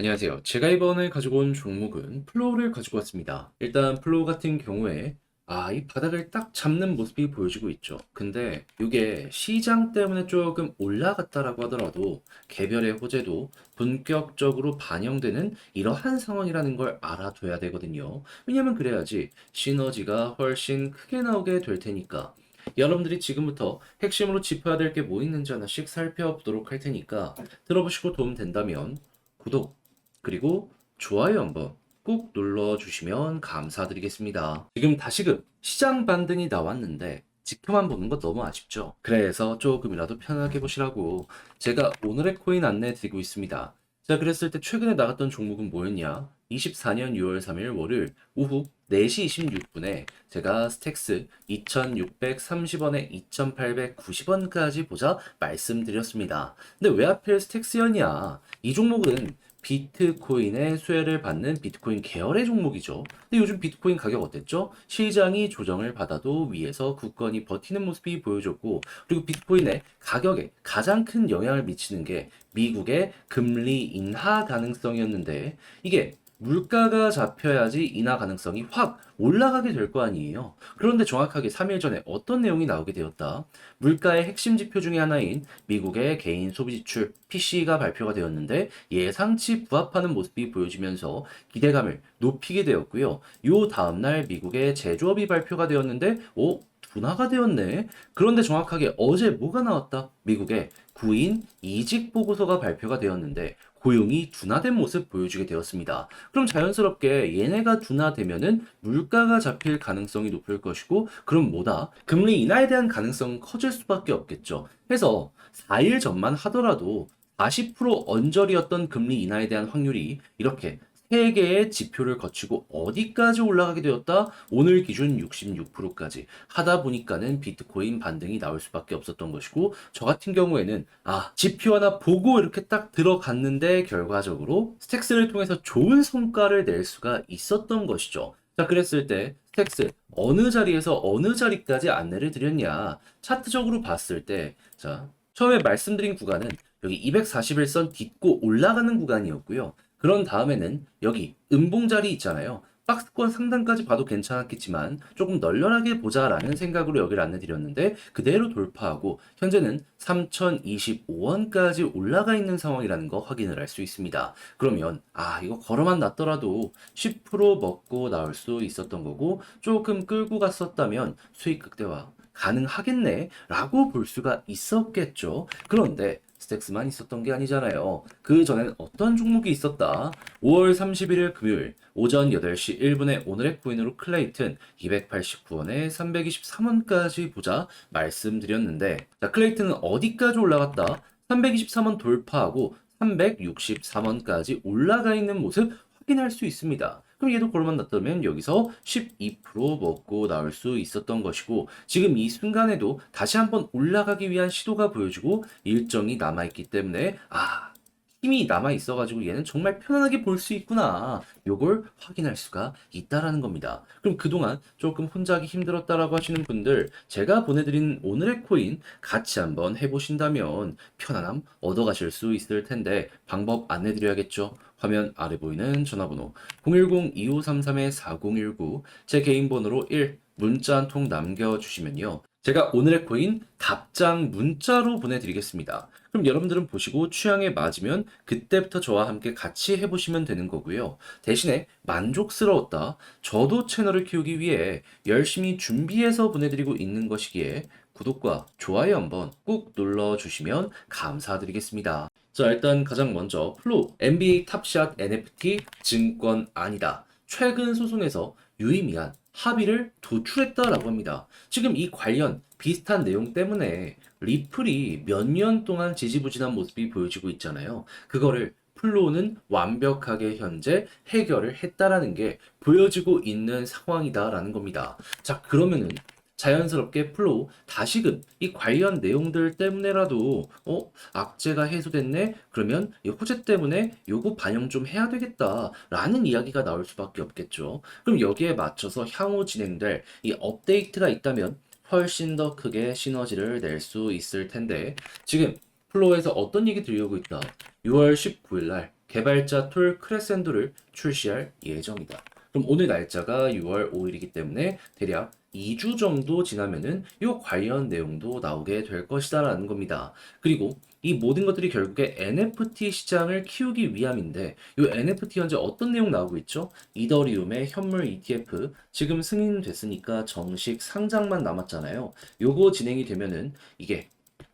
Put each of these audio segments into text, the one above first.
안녕하세요. 제가 이번에 가지고 온 종목은 플로우를 가지고 왔습니다. 일단 플로우 같은 경우에 아, 이 바닥을 딱 잡는 모습이 보여지고 있죠. 근데 이게 시장 때문에 조금 올라갔다라고 하더라도 개별의 호재도 본격적으로 반영되는 이러한 상황이라는 걸 알아둬야 되거든요. 왜냐면 그래야지 시너지가 훨씬 크게 나오게 될 테니까. 여러분들이 지금부터 핵심으로 짚어야 될 게 뭐 있는지 하나씩 살펴보도록 할 테니까 들어보시고 도움 된다면 구독, 그리고 좋아요 한번 꾹 눌러주시면 감사드리겠습니다. 지금 다시금 시장 반등이 나왔는데 지켜만 보는 거 너무 아쉽죠? 그래서 조금이라도 편하게 보시라고 제가 오늘의 코인 안내 드리고 있습니다. 자, 그랬을 때 최근에 나갔던 종목은 뭐였냐? 24년 6월 3일 월요일 오후 4시 26분에 제가 스택스 2,630원에 2,890원까지 보자 말씀드렸습니다. 근데 왜 하필 스택스였냐? 이 종목은 비트코인의 수혜를 받는 비트코인 계열의 종목이죠. 근데 요즘 비트코인 가격 어땠죠? 시장이 조정을 받아도 위에서 굳건히 버티는 모습이 보여줬고, 그리고 비트코인의 가격에 가장 큰 영향을 미치는 게 미국의 금리 인하 가능성이었는데, 이게 물가가 잡혀야지 인하 가능성이 확 올라가게 될 거 아니에요. 그런데 정확하게 3일 전에 어떤 내용이 나오게 되었다. 물가의 핵심 지표 중에 하나인 미국의 개인 소비 지출 PC가 발표가 되었는데 예상치 부합하는 모습이 보여지면서 기대감을 높이게 되었고요. 요 다음 날 미국의 제조업이 발표가 되었는데 오 둔화가 되었네. 그런데 정확하게 어제 뭐가 나왔다? 미국의 구인 이직 보고서가 발표가 되었는데 고용이 둔화된 모습 보여주게 되었습니다. 그럼 자연스럽게 얘네가 둔화되면은 물가가 잡힐 가능성이 높을 것이고 그럼 뭐다? 금리 인하에 대한 가능성은 커질 수밖에 없겠죠. 해서 4일 전만 하더라도 40% 언저리였던 금리 인하에 대한 확률이 이렇게 3개의 지표를 거치고 어디까지 올라가게 되었다? 오늘 기준 66%까지 하다 보니까는 비트코인 반등이 나올 수밖에 없었던 것이고 저 같은 경우에는 아 지표 하나 보고 이렇게 딱 들어갔는데 결과적으로 스택스를 통해서 좋은 성과를 낼 수가 있었던 것이죠. 자 그랬을 때 스택스 어느 자리에서 어느 자리까지 안내를 드렸냐 차트적으로 봤을 때 자 처음에 말씀드린 구간은 여기 241선 딛고 올라가는 구간이었고요. 그런 다음에는 여기 음봉 자리 있잖아요. 박스권 상단까지 봐도 괜찮았겠지만 조금 널널하게 보자라는 생각으로 여기를 안내 드렸는데 그대로 돌파하고 현재는 3025원까지 올라가 있는 상황이라는 거 확인을 할 수 있습니다. 그러면 아 이거 걸어만 놨더라도 10% 먹고 나올 수 있었던 거고 조금 끌고 갔었다면 수익 극대화 가능하겠네 라고 볼 수가 있었겠죠. 그런데 스택스만 있었던 게 아니잖아요. 그 전엔 어떤 종목이 있었다? 5월 31일 금요일 오전 8시 1분에 오늘의 코인으로 클레이튼 289원에 323원까지 보자 말씀드렸는데 자 클레이튼은 어디까지 올라갔다? 323원 돌파하고 363원까지 올라가 있는 모습 확인할 수 있습니다. 그럼 얘도 골만 났다면 여기서 12% 먹고 나올 수 있었던 것이고 지금 이 순간에도 다시 한번 올라가기 위한 시도가 보여지고 일정이 남아있기 때문에 아 힘이 남아 있어가지고 얘는 정말 편안하게 볼 수 있구나. 요걸 확인할 수가 있다라는 겁니다. 그럼 그동안 조금 혼자 하기 힘들었다라고 하시는 분들, 제가 보내드린 오늘의 코인 같이 한번 해보신다면 편안함 얻어가실 수 있을 텐데 방법 안내드려야겠죠. 화면 아래 보이는 전화번호 010-2533-4019 제 개인 번호로 1 문자 한 통 남겨주시면요. 제가 오늘의 코인 답장 문자로 보내드리겠습니다. 그럼 여러분들은 보시고 취향에 맞으면 그때부터 저와 함께 같이 해보시면 되는 거고요. 대신에 만족스러웠다. 저도 채널을 키우기 위해 열심히 준비해서 보내드리고 있는 것이기에 구독과 좋아요 한번 꾹 눌러주시면 감사드리겠습니다. 자, 일단 가장 먼저 플로 NBA 탑샷 NFT 증권 아니다. 최근 소송에서 유의미한 합의를 도출했다라고 합니다. 지금 이 관련 비슷한 내용 때문에 리플이 몇 년 동안 지지부진한 모습이 보여지고 있잖아요. 그거를 플로우는 완벽하게 현재 해결을 했다라는 게 보여지고 있는 상황이다라는 겁니다. 자, 그러면은 자연스럽게 플로우 다시금 이 관련 내용들 때문에라도 어 악재가 해소됐네? 그러면 이 호재 때문에 요거 반영 좀 해야 되겠다라는 이야기가 나올 수밖에 없겠죠. 그럼 여기에 맞춰서 향후 진행될 이 업데이트가 있다면 훨씬 더 크게 시너지를 낼 수 있을 텐데 지금 플로우에서 어떤 얘기 들려오고 있다. 6월 19일 날 개발자 툴 크레센도를 출시할 예정이다. 그럼 오늘 날짜가 6월 5일이기 때문에 대략 2주 정도 지나면은 요 관련 내용도 나오게 될 것이다라는 겁니다. 그리고 이 모든 것들이 결국에 NFT 시장을 키우기 위함인데 이 NFT 현재 어떤 내용 나오고 있죠? 이더리움의 현물 ETF 지금 승인됐으니까 정식 상장만 남았잖아요. 요거 진행이 되면은 이게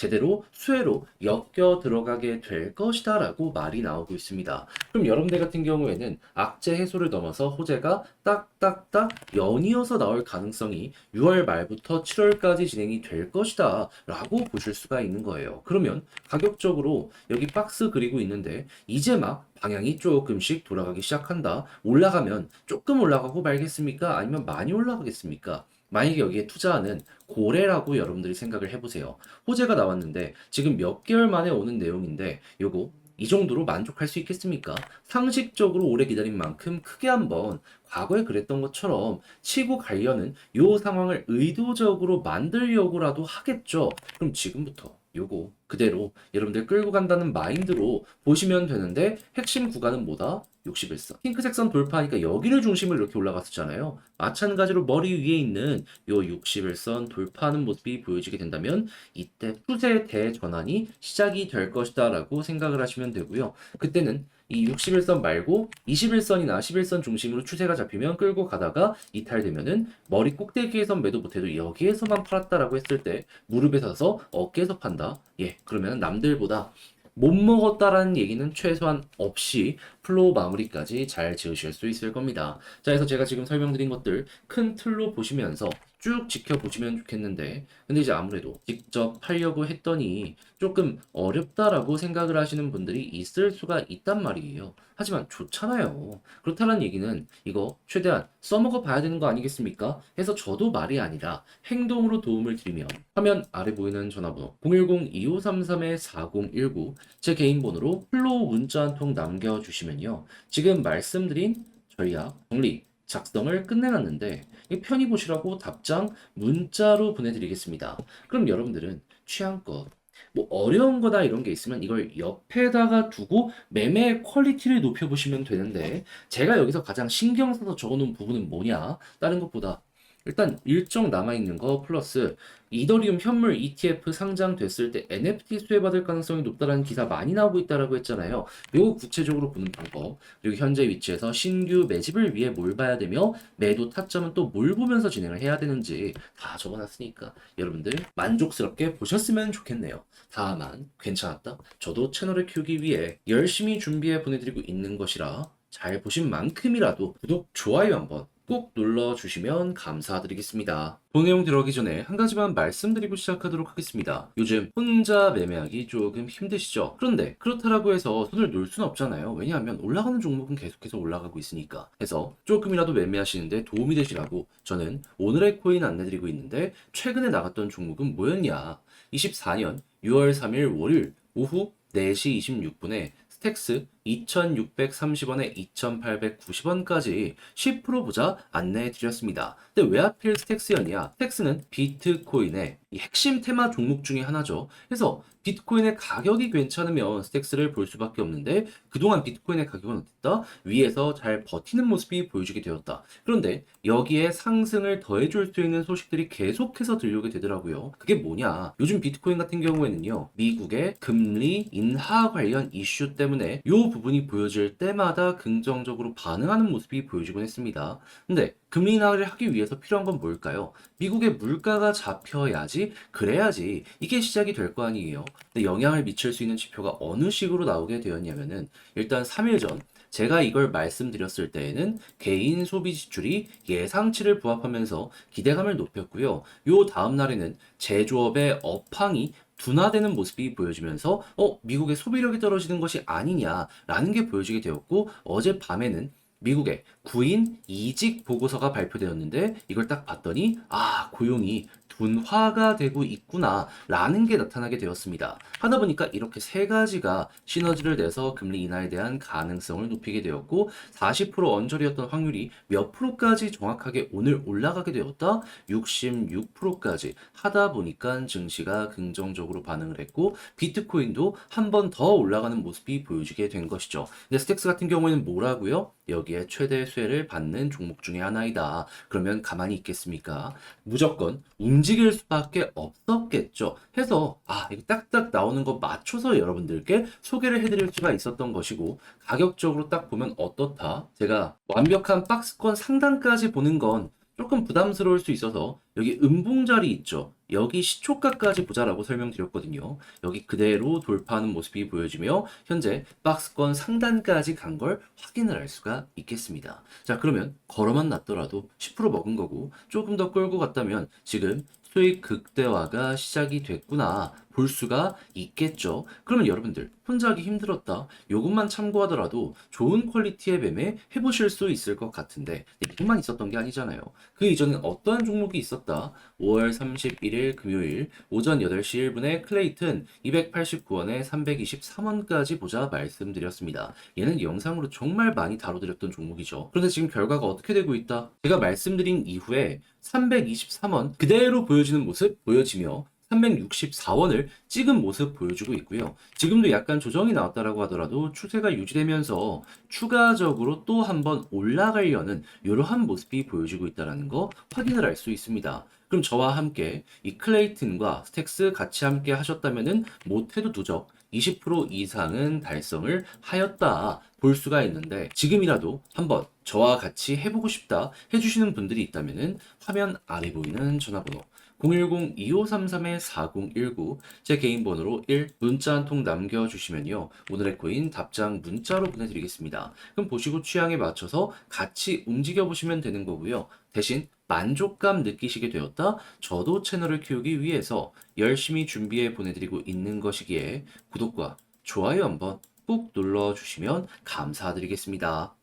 제대로 수혜로 엮여 들어가게 될 것이다 라고 말이 나오고 있습니다. 그럼 여러분들 같은 경우에는 악재 해소를 넘어서 호재가 딱딱딱 연이어서 나올 가능성이 6월 말부터 7월까지 진행이 될 것이다 라고 보실 수가 있는 거예요. 그러면 가격적으로 여기 박스 그리고 있는데 이제 막 방향이 조금씩 돌아가기 시작한다. 올라가면 조금 올라가고 말겠습니까? 아니면 많이 올라가겠습니까? 만약에 여기에 투자하는 고래라고 여러분들이 생각을 해보세요. 호재가 나왔는데 지금 몇 개월 만에 오는 내용인데 요거 이 정도로 만족할 수 있겠습니까? 상식적으로 오래 기다린 만큼 크게 한번 과거에 그랬던 것처럼 치고 가려는 요 상황을 의도적으로 만들려고라도 하겠죠. 그럼 지금부터 요거 그대로 여러분들 끌고 간다는 마인드로 보시면 되는데 핵심 구간은 뭐다? 61선. 핑크 색 선 돌파하니까 여기를 중심으로 이렇게 올라갔었잖아요. 마찬가지로 머리 위에 있는 요 61선 돌파하는 모습이 보여지게 된다면 이때 추세 대전환이 시작이 될 것이다 라고 생각을 하시면 되고요. 그때는 이 61선 말고 21선이나 11선 중심으로 추세가 잡히면 끌고 가다가 이탈되면은 머리 꼭대기에서 매도 못해도 여기에서만 팔았다라고 했을 때 무릎에 서서 어깨에서 판다. 예, 그러면 남들보다 못 먹었다라는 얘기는 최소한 없이 플로우 마무리까지 잘 지으실 수 있을 겁니다. 자, 그래서 제가 지금 설명드린 것들 큰 틀로 보시면서 쭉 지켜보시면 좋겠는데, 근데 이제 아무래도 직접 하려고 했더니 조금 어렵다라고 생각을 하시는 분들이 있을 수가 있단 말이에요. 하지만 좋잖아요. 그렇다는 얘기는 이거 최대한 써먹어 봐야 되는 거 아니겠습니까? 해서 저도 말이 아니라 행동으로 도움을 드리면 화면 아래 보이는 전화번호 010-2533-4019 제 개인 번호로 플로우 문자 한 통 남겨주시면요. 지금 말씀드린 전략, 정리, 작성을 끝내놨는데 이 편히 보시라고 답장 문자로 보내드리겠습니다. 그럼 여러분들은 취향껏 뭐 어려운 거다 이런 게 있으면 이걸 옆에다가 두고 매매 퀄리티를 높여보시면 되는데 제가 여기서 가장 신경 써서 적어놓은 부분은 뭐냐? 다른 것보다 일단 일정 남아있는 거 플러스 이더리움 현물 ETF 상장됐을 때 NFT 수혜받을 가능성이 높다라는 기사 많이 나오고 있다라고 했잖아요. 요거 구체적으로 보는 방법 그리고 현재 위치에서 신규 매집을 위해 뭘 봐야 되며 매도 타점은 또 뭘 보면서 진행을 해야 되는지 다 적어놨으니까 여러분들 만족스럽게 보셨으면 좋겠네요. 다만 괜찮았다. 저도 채널을 키우기 위해 열심히 준비해 보내드리고 있는 것이라 잘 보신 만큼이라도 구독, 좋아요 한번 꼭 눌러주시면 감사드리겠습니다. 본 내용 들어가기 전에 한 가지만 말씀드리고 시작하도록 하겠습니다. 요즘 혼자 매매하기 조금 힘드시죠? 그런데 그렇다라고 해서 손을 놓을 수는 없잖아요. 왜냐하면 올라가는 종목은 계속해서 올라가고 있으니까. 해서 조금이라도 매매하시는데 도움이 되시라고 저는 오늘의 코인 안내드리고 있는데 최근에 나갔던 종목은 뭐였냐? 24년 6월 3일 월요일 오후 4시 26분에 스택스 2,630원에 2,890원까지 10% 보자 안내해 드렸습니다. 근데 왜 하필 스택스였냐? 스택스는 비트코인의 이 핵심 테마 종목 중에 하나죠. 그래서 비트코인의 가격이 괜찮으면 스택스를 볼 수밖에 없는데 그동안 비트코인의 가격은 어땠다? 위에서 잘 버티는 모습이 보여주게 되었다. 그런데 여기에 상승을 더해줄 수 있는 소식들이 계속해서 들려오게 되더라고요. 그게 뭐냐? 요즘 비트코인 같은 경우에는요. 미국의 금리 인하 관련 이슈 때문에 요 부분이 보여질 때마다 긍정적으로 반응하는 모습이 보여지곤 했습니다. 근데 금리 인하를 하기 위해서 필요한 건 뭘까요? 미국의 물가가 잡혀야지, 그래야지 이게 시작이 될 거 아니에요. 근데 영향을 미칠 수 있는 지표가 어느 식으로 나오게 되었냐면은 일단 3일 전 제가 이걸 말씀드렸을 때에는 개인 소비 지출이 예상치를 부합하면서 기대감을 높였고요. 요 다음 날에는 제조업의 업황이 둔화되는 모습이 보여지면서 어 미국의 소비력이 떨어지는 것이 아니냐라는 게 보여지게 되었고 어제 밤에는 미국의 구인 이직 보고서가 발표되었는데 이걸 딱 봤더니 아 고용이 분화가 되고 있구나라는 게 나타나게 되었습니다. 하다 보니까 이렇게 세 가지가 시너지를 내서 금리 인하에 대한 가능성을 높이게 되었고 40% 언저리였던 확률이 몇 프로까지 정확하게 오늘 올라가게 되었다? 66%까지 하다 보니까 증시가 긍정적으로 반응을 했고 비트코인도 한 번 더 올라가는 모습이 보여지게 된 것이죠. 근데 스택스 같은 경우에는 뭐라고요? 여기에 최대 수혜를 받는 종목 중에 하나이다. 그러면 가만히 있겠습니까? 무조건 움직일 수밖에 없었겠죠. 해서 아 이거 딱딱 나오는 거 맞춰서 여러분들께 소개를 해드릴 수가 있었던 것이고 가격적으로 딱 보면 어떻다? 제가 완벽한 박스권 상단까지 보는 건 조금 부담스러울 수 있어서 여기 음봉자리 있죠. 여기 시초가까지 보자라고 설명드렸거든요. 여기 그대로 돌파하는 모습이 보여지며 현재 박스권 상단까지 간 걸 확인을 할 수가 있겠습니다. 자 그러면 걸어만 놨더라도 10% 먹은 거고 조금 더 끌고 갔다면 지금 수익 극대화가 시작이 됐구나 볼 수가 있겠죠. 그러면 여러분들 혼자 하기 힘들었다. 요것만 참고하더라도 좋은 퀄리티의 매매 해보실 수 있을 것 같은데 이것만 있었던 게 아니잖아요. 그 이전엔 어떠한 종목이 있었다. 5월 31일 금요일 오전 8시 1분에 클레이튼 289원에 323원까지 보자 말씀드렸습니다. 얘는 영상으로 정말 많이 다뤄드렸던 종목이죠. 그런데 지금 결과가 어떻게 되고 있다? 제가 말씀드린 이후에 323원 그대로 보여지는 모습 보여지며 364원을 찍은 모습 보여주고 있고요. 지금도 약간 조정이 나왔다라고 하더라도 추세가 유지되면서 추가적으로 또 한번 올라가려는 이러한 모습이 보여지고 있다는 거 확인을 할 수 있습니다. 그럼 저와 함께 이 클레이튼과 스택스 같이 함께 하셨다면은 못해도 누적 20% 이상은 달성을 하였다 볼 수가 있는데 지금이라도 한번 저와 같이 해보고 싶다 해주시는 분들이 있다면은 화면 아래 보이는 전화번호 010-2533-4019 제 개인 번호로 1 문자 한 통 남겨주시면요. 오늘의 코인 답장 문자로 보내드리겠습니다. 그럼 보시고 취향에 맞춰서 같이 움직여 보시면 되는 거고요. 대신 만족감 느끼시게 되었다? 저도 채널을 키우기 위해서 열심히 준비해 보내드리고 있는 것이기에 구독과 좋아요 한번 꾹 눌러주시면 감사드리겠습니다